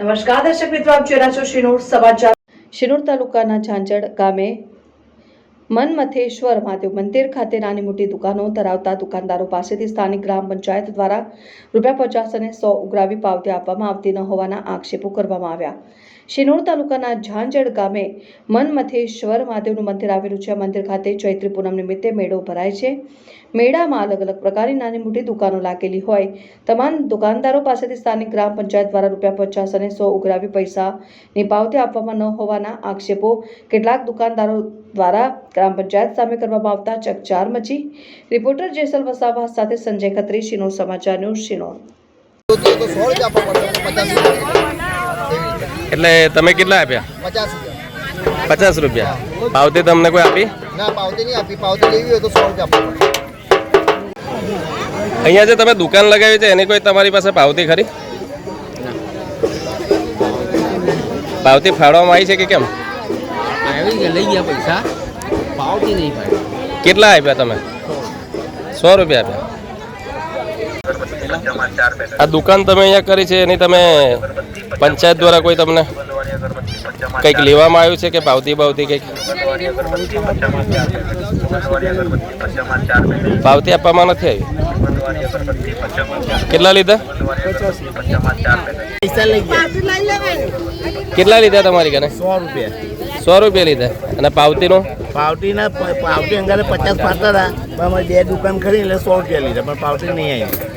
નમસ્કાર દર્શક મિત્રો આપ જોઈ રહ્યા છો શિનોર સમાચાર. શિનોર તાલુકાના ઝાંઝડ ગામે મનમથેશ્વર મહાદેવ મંદિર ખાતે નાની મોટી દુકાનો ધરાવતા દુકાનદારો પાસેથી સ્થાનિક ગ્રામ પંચાયત દ્વારા રૂપિયા પચાસ અને સો ઉઘરાવી પાવતી આપવામાં આવતી ન હોવાના આક્ષેપો કરવામાં આવ્યા. શિનોર તાલુકાના ઝાંઝડ ગામે મનમથેશ્વર મહાદેવનું મંદિર આવેલું છે. મંદિર ખાતે ચૈત્રી પૂનમ નિમિત્તે મેળો ભરાય છે. મેળામાં અલગ અલગ પ્રકારની નાની મોટી દુકાનો લાગેલી હોય. તમામ દુકાનદારો પાસેથી સ્થાનિક ગ્રામ પંચાયત દ્વારા રૂપિયા પચાસ અને સો ઉઘરાવી પૈસાની પાવતી આપવામાં ન હોવાના આક્ષેપો. કેટલાક દુકાનદારો દ્વારા ગ્રામ પંચાયત સામે કરવામાં આવતા ચકચાર મચી રિપોર્ટર જેસલ વસાવા સાથે સંજય ખત્રી શિનોર સમાચાર ન્યૂઝ શિનોર. એટલે તમે કેટલા આપ્યા? પચાસ રૂપિયા. પાવતી તમને કોઈ આપી? ના પાવતી નહીં આપી પાવતી લેવી હોય તો સો રૂપિયા અહીંયા જે તમે દુકાન લગાવી છે એની કોઈ તમારી પાસે પાવતી ખરી? પાવતી ફાળવામાં આવી છે કે કેમ? આવી ગયા લઈ ગયા પૈસા. પાવતી નહીં ભાઈ. કેટલા આપ્યા તમે? સો રૂપિયા આપ્યા. આ દુકાન તમે અહીંયા કરી છે, એની તમે પંચાયત દ્વારા કોઈ તમને કંઈક લેવામાં આવ્યું છે કે ભાવતી ભાવતી કંઈક? ભાવતી આપવામાં નથી આવી. કેટલા લીધા? કેટલા લીધા તમારી કને? સો રૂપિયા. સો રૂપિયા લીધા. અને પાવતીનો? પાવતીના પાવતી અંગારે પચાસ પાડતા હતા. પણ અમારી બે દુકાન ખરી એટલે સો રૂપિયા લીધા. પણ પાવતી નહીં આવી.